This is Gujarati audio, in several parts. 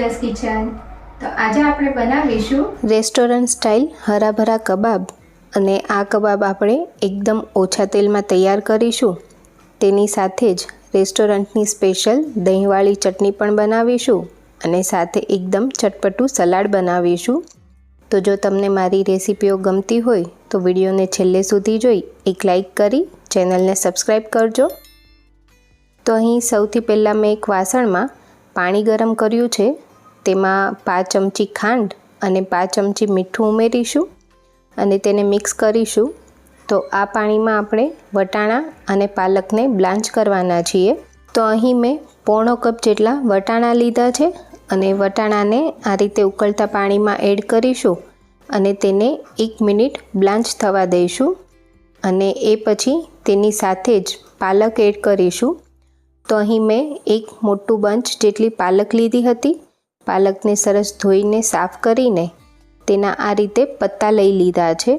પૂજાસ કિચન તો આજે આપણે બનાવીશું રેસ્ટોરન્ટ સ્ટાઇલ હરાભરા કબાબ અને આ કબાબ આપણે એકદમ ઓછા તેલમાં તૈયાર કરીશું. તેની સાથે જ રેસ્ટોરન્ટની સ્પેશિયલ દહીંવાળી ચટણી પણ બનાવીશું અને સાથે એકદમ ચટપટું સલાડ બનાવીશું. તો જો તમને મારી રેસીપીઓ ગમતી હોય તો વિડીયોને છેલ્લે સુધી જોઈ એક લાઈક કરી ચેનલને સબસ્ક્રાઈબ કરજો. તો અહીં સૌથી પહેલાં મેં એક વાસણમાં પાણી ગરમ કર્યું છે. તેમાં પાંચ ચમચી ખાંડ અને પાંચ ચમચી મીઠું ઉમેરીશું અને તેને મિક્સ કરીશું. તો આ પાણીમાં આપણે વટાણા અને પાલકને બ્લાન્ચ કરવાના છીએ. તો અહીં મેં પોણો કપ જેટલા વટાણા લીધા છે અને વટાણાને આ રીતે ઉકળતા પાણીમાં એડ કરીશું અને તેને એક મિનિટ બ્લાન્ચ થવા દઈશું અને એ પછી તેની સાથે જ પાલક એડ કરીશું. તો અહીં મેં એક મોટું બંચ જેટલી પાલક લીધી હતી. પાલકને સરસ ધોઈને સાફ કરીને તેના આ રીતે પત્તા લઈ લીધા છે.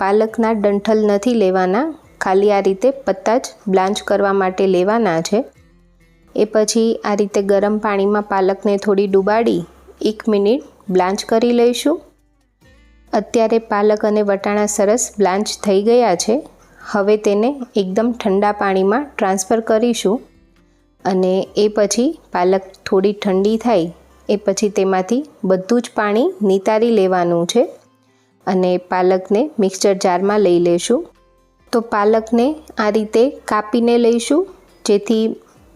પાલકના ડંઠલ નથી લેવાના, ખાલી આ રીતે પત્તા જ બ્લાન્ચ કરવા માટે લેવાના છે. એ પછી આ રીતે ગરમ પાણીમાં પાલકને થોડી ડુબાડી એક મિનિટ બ્લાન્ચ કરી લઈશું. અત્યારે પાલક અને વટાણા સરસ બ્લાન્ચ થઈ ગયા છે. હવે તેને એકદમ ઠંડા પાણીમાં ટ્રાન્સફર કરીશું અને એ પછી પાલક થોડી ઠંડી થાય એ પછી તેમાંથી બધું જ પાણી નિતારી લેવાનું છે અને પાલકને મિક્સચર જારમાં લઈ લેશું. તો પાલકને આ રીતે કાપીને લઈશું, જેથી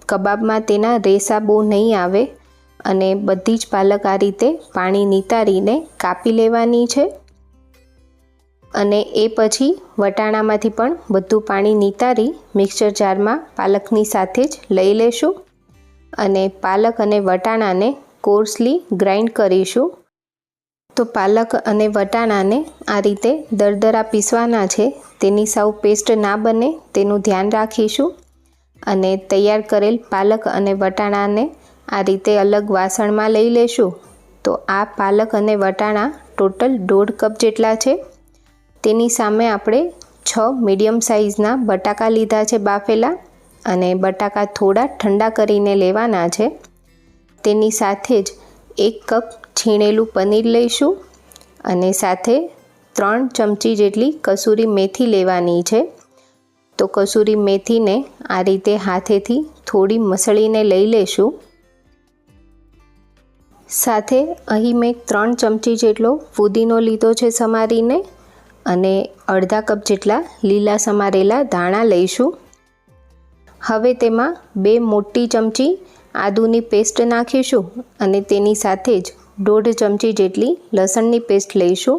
કબાબમાં તેના રેસા બહુ નહીં આવે અને બધી જ પાલક આ રીતે પાણી નિતારીને કાપી લેવાની છે. અને એ પછી વટાણામાંથી પણ બધું પાણી નિતારી મિક્સચર જારમાં પાલકની સાથે જ લઈ લેશું. અને પાલક અને વટાણાને કોર્સલી ગ્રાઇન્ડ કરીશું. તો પાલક અને વટાણાને આ રીતે દરદરા પીસવાના છે. તેની સાવ પેસ્ટ ના બને તેનું ધ્યાન રાખીશું. અને તૈયાર કરેલ પાલક અને વટાણાને આ રીતે અલગ વાસણમાં લઈ લેશું. તો આ પાલક અને વટાણા ટોટલ દોઢ કપ જેટલા છે. તેની સામે આપણે છ મીડિયમ સાઇઝના બટાકા લીધા છે બાફેલા. અને બટાકા થોડા ઠંડા કરીને લેવાના છે. તેની સાથે જ એક કપ છીણેલું પનીર લઈશું અને સાથે ત્રણ ચમચી જેટલી કસૂરી મેથી લેવાની છે. તો કસૂરી મેથીને આ રીતે હાથેથી થોડી મસળીને લઈ લેશું. સાથે અહીં મેં ત્રણ ચમચી જેટલો ફુદીનો લીધો છે સમારીને અને અડધા કપ જેટલા લીલા સમારેલા ધાણા લઈશું. હવે તેમાં બે મોટી ચમચી આદુની પેસ્ટ નાખીશું અને તેની સાથે જ દોઢ ચમચી જેટલી લસણની પેસ્ટ લઈશું.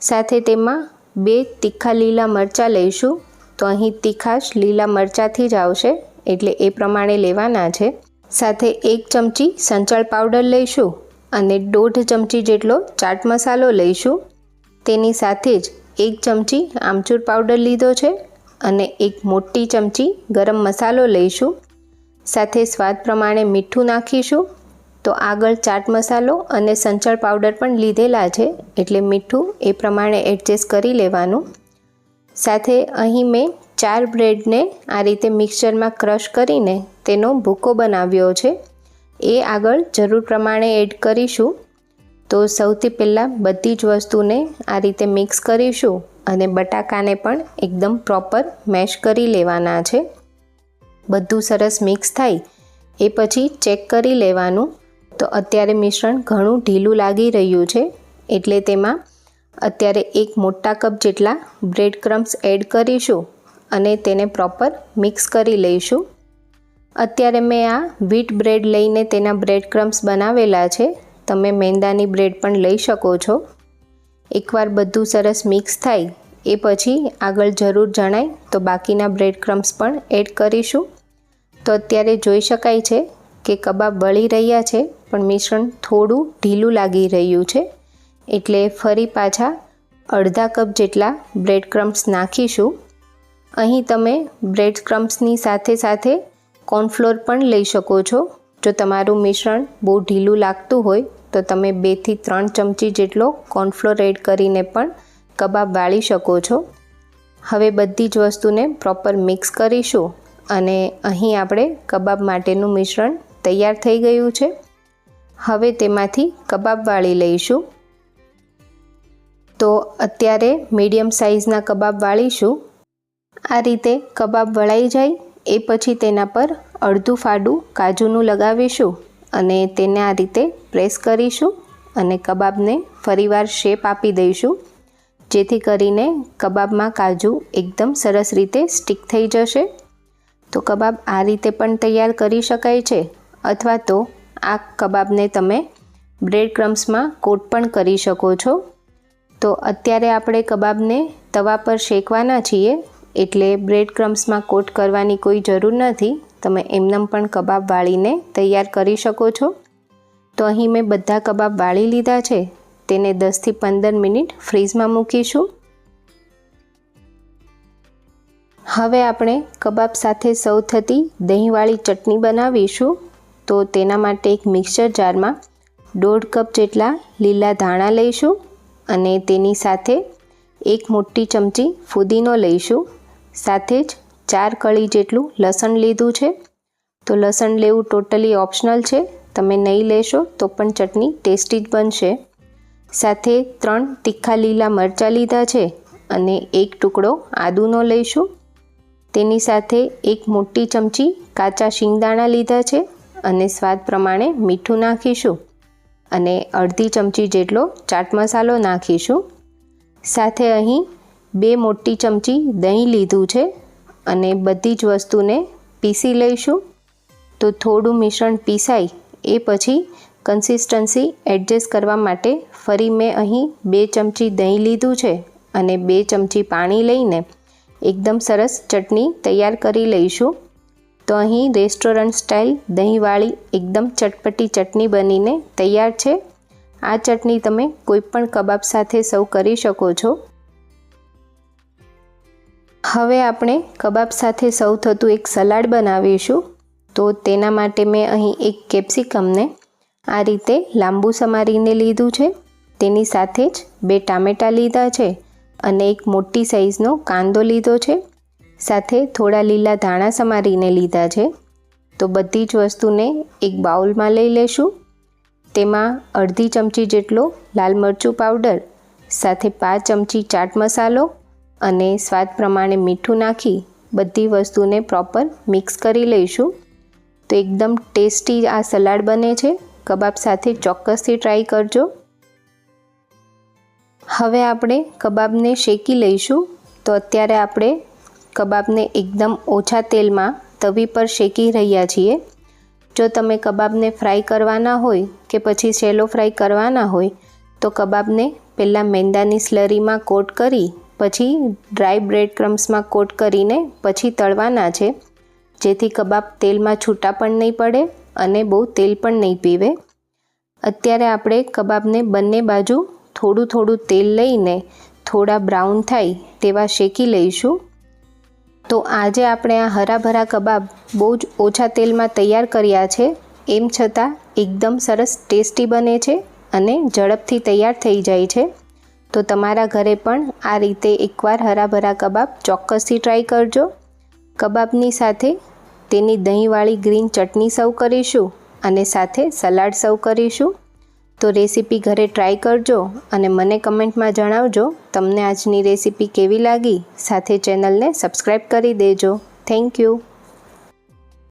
સાથે તેમાં બે તીખા લીલા મરચાં લઈશું. તો અહીં તીખાશ લીલા મરચાંથી જ આવશે, એટલે એ પ્રમાણે લેવાના છે. સાથે એક ચમચી સંચળ પાવડર લઈશું અને દોઢ ચમચી જેટલો ચાટ મસાલો લઈશું. તેની સાથે જ એક ચમચી આમચૂર પાવડર લીધો છે અને એક મોટી ચમચી ગરમ મસાલો લઈશું. સાથે સ્વાદ પ્રમાણે મીઠું નાખીશું. તો આગળ ચાટ મસાલો અને સંચળ પાવડર પણ લીધેલા છે, એટલે મીઠું એ પ્રમાણે એડજસ્ટ કરી લેવાનું. સાથે અહીં મેં ચાર બ્રેડને આ રીતે મિક્સરમાં ક્રશ કરીને તેનો ભૂકો બનાવ્યો છે. એ આગળ જરૂર પ્રમાણે એડ કરીશું. તો સૌથી પહેલાં બધી જ વસ્તુને આ રીતે મિક્સ કરીશું અને બટાકાને પણ એકદમ પ્રોપર મેશ કરી લેવાના છે. બધું સરસ મિક્સ થાય, એ પછી ચેક કરી લેવાનું. તો અત્યારે મિશ્રણ ઘણું ઢીલું લાગી રહ્યું છે, એટલે તેમાં અત્યારે એક મોટા કપ જેટલા બ્રેડ ક્રમ્સ એડ કરીશું અને તેને પ્રોપર મિક્સ કરી લઈશું. અત્યારે મેં આ વ્હીટ બ્રેડ લઈને તેના બ્રેડ ક્રમ્સ બનાવેલા છે, તમે મેંદાની બ્રેડ પણ લઈ શકો છો. એકવાર બધું સરસ મિક્સ થાય, એ પછી આગળ જરૂર જણાય, તો બાકીના બ્રેડ ક્રમ્સ પણ એડ કરીશું. તો અત્યારે જોઈ શકાય છે કે કબાબ બળી રહ્યા છે, પણ મિશ્રણ થોડું ઢીલું લાગી રહ્યું છે. એટલે ફરી પાછા અડધા કપ જેટલા બ્રેડ ક્રમ્સ નાખીશું. અહીં તમે બ્રેડ ક્રમ્સની સાથે સાથે કોર્નફ્લોર પણ લઈ શકો છો. જો તમારું મિશ્રણ બહુ ઢીલું લાગતું હોય, તો તમે બેથી ત્રણ ચમચી જેટલો કોર્નફ્લોર એડ કરીને પણ કબાબ વાળી શકો છો. હવે બધી જ વસ્તુને પ્રોપર મિક્સ કરીશું. અને અહીં આપણે કબાબ માટેનું મિશ્રણ તૈયાર થઈ ગયું છે. હવે તેમાંથી કબાબ વાળી લઈશું. તો અત્યારે મીડિયમ સાઇઝના કબાબ વાળીશું. આ રીતે કબાબ વળાઈ જાય, એ પછી તેના પર અડધું ફાડું કાજુનું લગાવીશું અને તેને આ રીતે પ્રેસ કરીશું અને કબાબને ફરીવાર શેપ આપી દઈશું, જેથી કરીને કબાબમાં કાજુ એકદમ સરસ રીતે સ્ટીક થઈ જશે. તો કબાબ આ રીતે પણ તૈયાર કરી શકાય છે. અથવા તો આ કબાબને તમે બ્રેડ ક્રમ્સમાં કોટ પણ કરી શકો છો. તો અત્યારે આપણે કબાબને તવા પર શેકવાના છીએ, એટલે બ્રેડ ક્રમ્સમાં કોટ કરવાની કોઈ જરૂર નથી. તમે એમનેમ પણ કબાબ વાળીને તૈયાર કરી શકો છો. તો અહીં મેં બધા કબાબ વાળી લીધા છે. તેને દસથી પંદર મિનિટ ફ્રીઝમાં મૂકીશું. હવે આપણે કબાબ સાથે સૌ થતી દહીંવાળી ચટણી બનાવીશું. તો તેના માટે એક મિક્સર જારમાં દોઢ કપ જેટલા લીલા ધાણા લઈશું અને તેની સાથે એક મોટી ચમચી ફુદીનો લઈશું. સાથે જ ચાર કળી જેટલું લસણ લીધું છે. તો લસણ લેવું ટોટલી ઓપ્શનલ છે. તમે નહીં લેશો તો પણ ચટણી ટેસ્ટી જ બનશે. સાથે ત્રણ તીખા લીલા મરચાં લીધા છે અને એક ટુકડો આદુનો લઈશું. તેની સાથે એક મોટી ચમચી કાચા શિંગદાણા લીધા છે અને સ્વાદ પ્રમાણે મીઠું નાખીશું અને અડધી ચમચી જેટલો ચાટ મસાલો નાખીશું. સાથે અહીં બે મોટી ચમચી દહીં લીધું છે અને બધી જ વસ્તુને પીસી લઈશું. તો થોડું મિશ્રણ પીસાય એ પછી કન્સિસ્ટન્સી એડજસ્ટ કરવા માટે ફરી મેં અહીં બે ચમચી દહીં લીધું છે અને બે ચમચી પાણી લઈને એકદમ સરસ ચટણી તૈયાર કરી લઈશું. તો અહીં રેસ્ટોરન્ટ સ્ટાઇલ દહીંવાળી એકદમ ચટપટી ચટણી બનીને તૈયાર છે. આ ચટણી તમે કોઈપણ કબાબ સાથે સર્વ કરી શકો છો. હવે આપણે કબાબ સાથે સર્વ થતું એક સલાડ બનાવીશું. તો તેના માટે મેં અહીં એક કેપ્સિકમને આ રીતે લાંબુ સમારીને લીધું છે. તેની સાથે જ બે ટામેટાં લીધા છે. અને એક મોટી સાઈઝનો કાંદો લીધો છે. સાથે થોડા લીલા ધાણા સમારીને લીધા છે. તો બધી જ વસ્તુને એક બાઉલમાં લઈ લેશું. તેમાં અડધી ચમચી જેટલો લાલ મરચું પાવડર, સાથે પાંચ ચમચી ચાટ મસાલો અને સ્વાદ પ્રમાણે મીઠું નાખી બધી વસ્તુને પ્રોપર મિક્સ કરી લઈશું. તો એકદમ ટેસ્ટી આ સલાડ બને છે. કબાબ સાથે ચોક્કસથી ટ્રાય કરજો. હવે આપણે કબાબને શેકી લઈશું. તો અત્યારે આપણે કબાબને એકદમ ઓછા તેલમાં તવી પર શેકી રહ્યા છીએ. જો તમે કબાબને ફ્રાય કરવાના હોય કે પછી શેલો ફ્રાય કરવાના હોય, તો કબાબને પહેલાં મેંદાની સ્લરીમાં કોટ કરી, પછી ડ્રાય બ્રેડ ક્રમ્સમાં કોટ કરીને પછી તળવાના છે. જેથી કબાબ તેલમાં છૂટા પણ નહીં પડે અને બહુ તેલ પણ નહીં પીવે. અત્યારે આપણે કબાબને બંને બાજુ થોડું થોડું તેલ લઈને થોડા બ્રાઉન થાય તેવા શેકી લઈશું. તો આજે આપણે આ હરાભરા કબાબ બહુ જ ઓછા તેલમાં તૈયાર કર્યા છે. એમ છતાં એકદમ સરસ ટેસ્ટી બને છે અને ઝડપથી તૈયાર થઈ જાય છે. તો તમારા ઘરે પણ આ રીતે એકવાર હરાભરા કબાબ ચોક્કસથી ટ્રાય કરજો. કબાબની સાથે તેની દહીંવાળી ગ્રીન ચટણી સર્વ કરીશું અને સાથે સલાડ સર્વ કરીશું. તો રેસીપી ઘરે ટ્રાય કરજો અને મને કમેન્ટમાં જણાવજો તમને આજની રેસીપી કેવી લાગી. સાથે ચેનલને સબસ્ક્રાઈબ કરી દેજો. Thank you